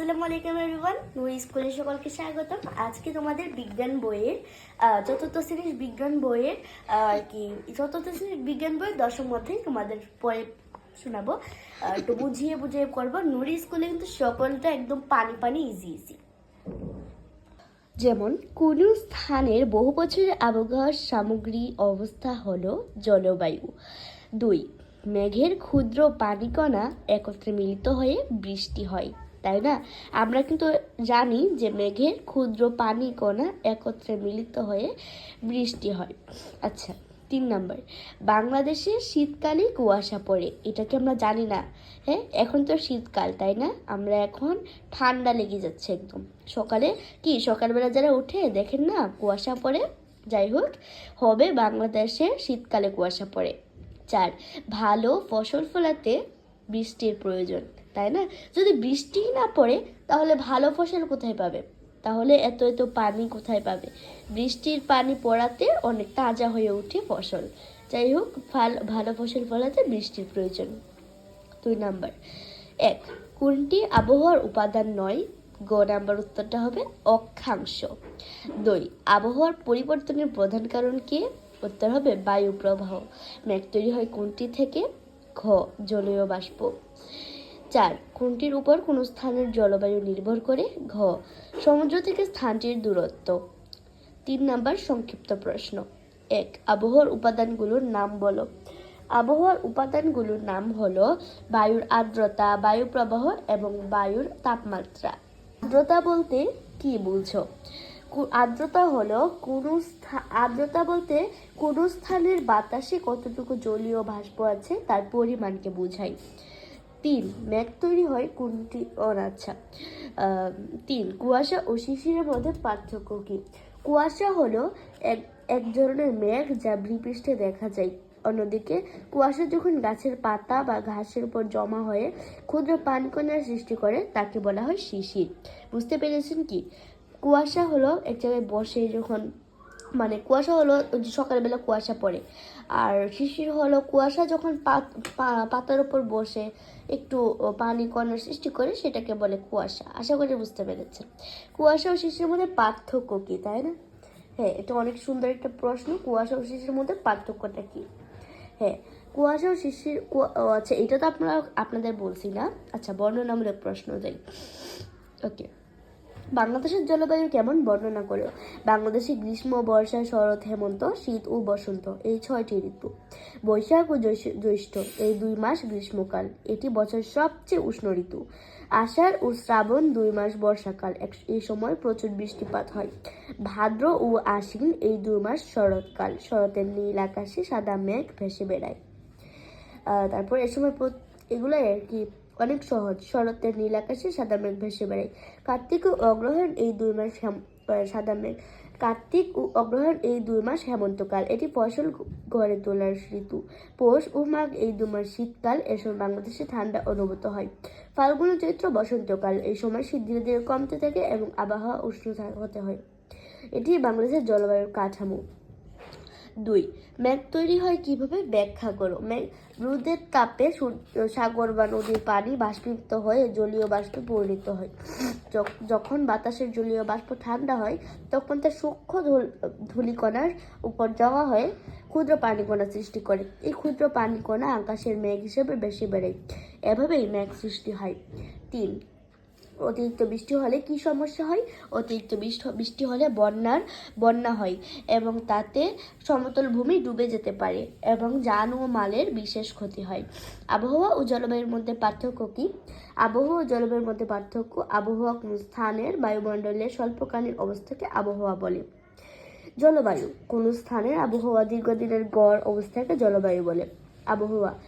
আসসালামু আলাইকুম এভরিওয়ান নুরি স্কুলে সকলকে স্বাগতম। আজকে তোমাদের বিজ্ঞান বইয়ের চতুর্থ শ্রেণির বিজ্ঞান বইয়ের আর কি, চতুর্থ শ্রেণির বিজ্ঞান বইয়ের দশম অধ্যায় তোমাদের পরে শোনাবো। একটু বুঝিয়ে বুঝিয়ে করব। নুরি স্কুলে কিন্তু সকলটা একদম পানি পানি ইজি ইজি যেমন, কোনো স্থানের বহু বছরের আবহাওয়ার সামগ্রী অবস্থা হলো জলবায়ু। দুই, মেঘের ক্ষুদ্র পানিকণা একত্রে মিলিত হয়ে বৃষ্টি হয়। তাই না? আমরা কিন্তু জানি যে মেঘের ক্ষুদ্র পানি কণা একত্রে মিলিত হয়ে বৃষ্টি হয়। আচ্ছা তিন নম্বর। বাংলাদেশে শীতকালে কুয়াশা পড়ে, এটা কি আমরা জানি না? হ্যাঁ এখন তো শীতকাল, তাই না? আমরা এখন ঠান্ডা লেগে যাচ্ছে একদম। সকালে কি, সকালবেলা যারা উঠে দেখেন না, কুয়াশা পড়ে? যাই হোক, হবে বাংলাদেশে শীতকালে কুয়াশা পড়ে। চার, ভালো ফসল ফলাতে বৃষ্টির প্রয়োজন, তাই না? যদি বৃষ্টি না পড়ে, তাহলে ভালো ফসল কোথায় পাবে? তাহলে এত এত পানি কোথায় পাবে? বৃষ্টির পানি পড়াতে অনেক তাজা হয়ে ওঠে ফসল। যাই হোক, ভালো ফসল ফলাতে বৃষ্টির প্রয়োজন। দুই নাম্বার। এক, কোনটি আবহাওয়ার উপাদান নয়? গ নাম্বার উত্তরটা হবে অক্ষাংশ। দুই, আবহাওয়ার পরিবর্তনের প্রধান কারণ কি? উত্তর হবে বায়ু প্রবাহ মেঘ তৈরি হয় কোনটি থেকে? ঘ জলীয় বাষ্প। চার, কোনটির উপর কোন স্থানের জলবায়ু নির্ভর করে? ঘ, সমুদ্র থেকে স্থানটির দূরত্ব। তিন নাম্বার, সংক্ষিপ্ত প্রশ্ন। এক, আবহাওয়ার উপাদানগুলোর নাম বলো। আবহাওয়ার উপাদানগুলোর নাম হলো বায়ুর আর্দ্রতা বায়ু প্রবাহ এবং বায়ুর তাপমাত্রা। আর্দ্রতা বলতে কি বুঝো? আর্দ্রতা হলো কোনো আর্দ্রতা বলতে কোনো স্থানের বাতাসে কতটুকু জলীয় বাষ্প আছে তার পরিমাণকে বোঝায় তিন, মেঘ তৈরি হয় কোনটি ও আচ্ছা তিন, কুয়াশা ও শিশিরের মধ্যে পার্থক্য কি? কুয়াশা হলো এক এক ধরনের মেঘ যা ভূপৃষ্ঠে দেখা যায়। অন্যদিকে, কুয়াশা যখন গাছের পাতা বা ঘাসের উপর জমা হয়ে ক্ষুদ্র পানকণার সৃষ্টি করে, তাকে বলা হয় শিশির। বুঝতে পেরেছেন কি? কুয়াশা হলো এক জায়গায় বসে যখন মানে কুয়াশা হলো সকালবেলা কুয়াশা পড়ে। আর শিশির হলো কুয়াশা যখন পাতার উপর বসে একটু পানি কণার সৃষ্টি করে সেটাকে বলে কুয়াশা। আশা করি বুঝতে পেরেছেন। কুয়াশা ও শিশির মধ্যে পার্থক্য কি, তাই না? হ্যাঁ এটা অনেক সুন্দর একটা প্রশ্ন। কুয়াশা ও শিশির মধ্যে পার্থক্যটা কি? হ্যাঁ কুয়াশা ও শিশির আচ্ছা এটা তো আপনারা, আপনাদের বলছি না। আচ্ছা বর্ণনামূলক প্রশ্ন যাই ওকে। বাংলাদেশের জলবায়ু কেমন বর্ণনা করো? বাংলাদেশে গ্রীষ্ম, বর্ষা, শরৎ, হেমন্ত, শীত ও বসন্ত, এই ছয়টি ঋতু। বৈশাখ ও জ্যৈষ্ঠ, এই দুই মাস গ্রীষ্মকাল। এটি বছরের সবচেয়ে উষ্ণ ঋতু। আষাঢ় ও শ্রাবণ দুই মাস বর্ষাকাল। এই সময় প্রচুর বৃষ্টিপাত হয়। ভাদ্র ও আশ্বিন, এই দুই মাস শরৎকাল। শরতের নীল আকাশে সাদা মেঘ ভেসে বেড়ায়। তারপর এ সময় এগুলাই আর কি অনেক সহজ। শরতের নীল আকাশে সাদা মেঘ ভেসে বেড়ায়। কার্তিক ও অগ্রহায়ণ এই দুই মাস সাদা মেঘ। কার্তিক ও অগ্রহায়ণ এই দুই মাস হেমন্তকাল। এটি ফসল গড়ে তোলার ঋতু। পৌষ ও মাঘ এই দু মাস শীতকাল। এ সময় বাংলাদেশে ঠান্ডা অনুভূত হয়। ফাল্গুন চৈত্র বসন্তকাল। এই সময় শীত ধীরে ধীরে কমতে থাকে এবং আবহাওয়া উষ্ণ হতে হয়। এটি বাংলাদেশের জলবায়ুর কাঠামো। দুই। মেঘ তৈরি হয় কীভাবে? ব্যাখ্যা করো। মেঘ রোদের তাপে সাগর বা নদীর পানি বাষ্পীভূত হয়ে জলীয় বাষ্পে পরিণত হয়। যখন বাতাসের জলীয় বাষ্প ঠান্ডা হয়, তখন তার সূক্ষ্ম ধূল- ধূলিকণার উপর যাওয়া হয়ে ক্ষুদ্র পানিকণা সৃষ্টি করে। এই ক্ষুদ্র পানিকণা আকাশের মেঘ হিসেবে বেশি বেড়ে। এভাবেই মেঘ সৃষ্টি হয়। তিন অতিরিক্ত বৃষ্টি হলে কি সমস্যা হয়? অতিরিক্ত বৃষ্টি- হলে বন্যার, বন্যা হয় এবং তাতে সমতল ভূমি ডুবে যেতে পারে এবং যান ও মালের বিশেষ ক্ষতি হয়। আবহাওয়া ও জলবায়ুর মধ্যে পার্থক্য কি? আবহাওয়া ও জলবায়ুর মধ্যে পার্থক্য আবহাওয়া কোনো স্থানের বায়ুমণ্ডলের স্বল্পকালীন অবস্থাকে আবহাওয়া বলে। জলবায়ু কোন স্থানের আবহাওয়া দীর্ঘদিনের গড় অবস্থাকে জলবায়ু বলে। আবহাওয়া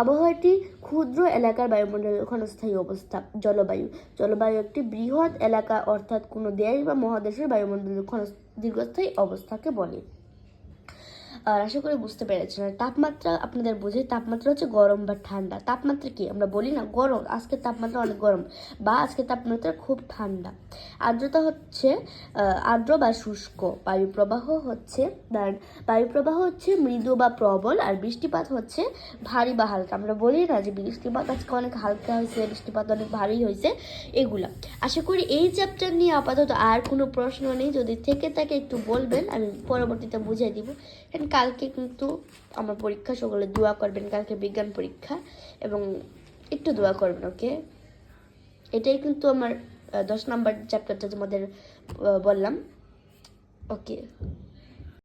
আবহাওয়াটি ক্ষুদ্র এলাকার বায়ুমণ্ডলের ক্ষণস্থায়ী অবস্থা। জলবায়ু জলবায়ু একটি বৃহৎ এলাকা, অর্থাৎ কোনো দেশ বা মহাদেশের বায়ুমণ্ডলের ক্ষণ দীর্ঘস্থায়ী অবস্থাকে বলে। আশা করি বুঝতে পেরেছেন। আর তাপমাত্রা আপনাদের বুঝে, তাপমাত্রা হচ্ছে গরম বা ঠান্ডা। তাপমাত্রা কি? আমরা বলি না গরম আজকে তাপমাত্রা অনেক গরম বা আজকে তাপমাত্রা খুব ঠান্ডা। আর্দ্রতা হচ্ছে আর্দ্র বা শুষ্ক বায়ুপ্রবাহ হচ্ছে বায়ুপ্রবাহ হচ্ছে মৃদু বা প্রবল আর বৃষ্টিপাত হচ্ছে ভারী বা হালকা। আমরা বলি না যে বৃষ্টিপাত, আজকে অনেক হালকা হয়েছে, বৃষ্টিপাত অনেক ভারী হয়েছে, এগুলা। আশা করি এই চ্যাপ্টার নিয়ে আপাতত আর কোনো প্রশ্ন নেই। যদি থেকে থাকে একটু বলবেন, আমি পরবর্তীতে বুঝিয়ে দিব। কালকে কিন্তু আমার পরীক্ষা, সকলে দোয়া করবেন কালকে বিজ্ঞান পরীক্ষা এবং একটু দোয়া করবেন, ওকে? এটাই কিন্তু আমার দশ নম্বর চ্যাপ্টারটা তোমাদের বললাম, ওকে?